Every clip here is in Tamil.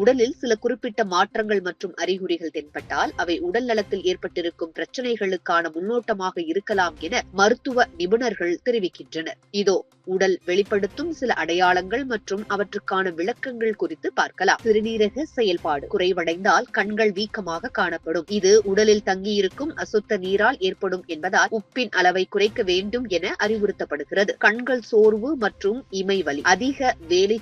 உடலில் சில குறிப்பிட்ட மாற்றங்கள் மற்றும் அறிகுறிகள் தென்பட்டால் அவை உடல் நலத்தில் ஏற்பட்டிருக்கும் பிரச்சனைகளுக்கான முன்னோட்டமாக இருக்கலாம் என மருத்துவ நிபுணர்கள் தெரிவிக்கின்றனர். இதோ உடல் வெளிப்படுத்தும் சில அடையாளங்கள் மற்றும் அவற்றுக்கான விளக்கங்கள் குறித்து பார்க்கலாம். சிறுநீரக செயல்பாடு குறைவடைந்தால் கண்கள் வீக்கமாக காணப்படும். இது உடலில் தங்கியிருக்கும் அசுத்த நீரால் ஏற்படும் என்பதால் உப்பின் அளவை குறைக்க வேண்டும் என அறிவுறுத்தப்படுகிறது. கண்கள் சோர்வு மற்றும் இமை வலி. அதிக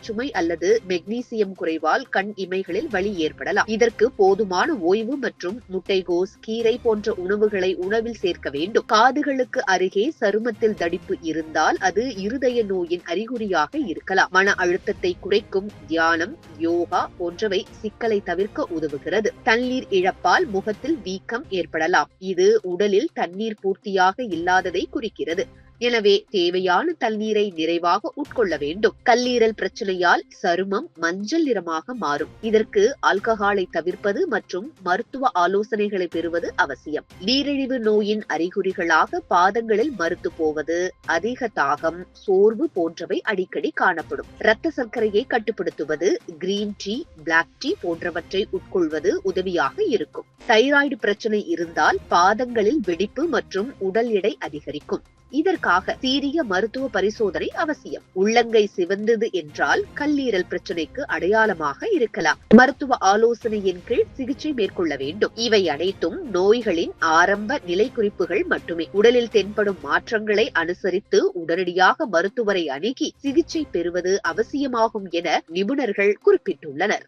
சுமை அல்லது மெக்னீசியம் குறைவால் கண் இமைகளில் வலி ஏற்படலாம். இதற்கு போதுமான ஓய்வு மற்றும் முட்டைகோஸ் கீரை போன்ற உணவுகளை உணவில் சேர்க்க வேண்டும். காதுகளுக்கு அருகே சருமத்தில் தடிப்பு இருந்தால் அது இருதய நோயின் அறிகுறியாக இருக்கலாம். மன அழுத்தத்தை குறைக்கும் தியானம் யோகா போன்றவை சிக்கலை தவிர்க்க உதவுகிறது. தண்ணீர் இழப்பால் முகத்தில் வீக்கம் ஏற்படலாம். இது உடலில் தண்ணீர் பூர்த்தியாக இல்லாததை குறிக்கிறது. எனவே தேவையான தண்ணீரை நிறைவாக உட்கொள்ள வேண்டும். கல்லீரல் பிரச்சனையால் சருமம் மஞ்சள் நிறமாக மாறும். இதற்கு ஆல்கஹாலை தவிர்ப்பது மற்றும் மருத்துவ ஆலோசனைகளை பெறுவது அவசியம். நீரிழிவு நோயின் அறிகுறிகளாக பாதங்களில் மறுத்து போவது அதிக தாகம் சோர்வு போன்றவை அடிக்கடி காணப்படும். இரத்த சர்க்கரையை கட்டுப்படுத்துவது கிரீன் டீ பிளாக் டீ போன்றவற்றை உட்கொள்வது உதவியாக இருக்கும். தைராய்டு பிரச்சனை இருந்தால் பாதங்களில் வெடிப்பு மற்றும் உடல் எடை அதிகரிக்கும். இதற்காக சீரிய மருத்துவ பரிசோதனை அவசியம். உள்ளங்கை சிவந்தது என்றால் கல்லீரல் பிரச்சனைக்கு அடையாளமாக இருக்கலாம். மருத்துவ ஆலோசனையின் கீழ் சிகிச்சை மேற்கொள்ள வேண்டும். இவை அனைத்தும் நோய்களின் ஆரம்ப நிலை குறிப்புகள் மட்டுமே. உடலில் தென்படும் மாற்றங்களை அனுசரித்து உடனடியாக மருத்துவரை அணுகி சிகிச்சை பெறுவது அவசியமாகும் என நிபுணர்கள் குறிப்பிட்டுள்ளனர்.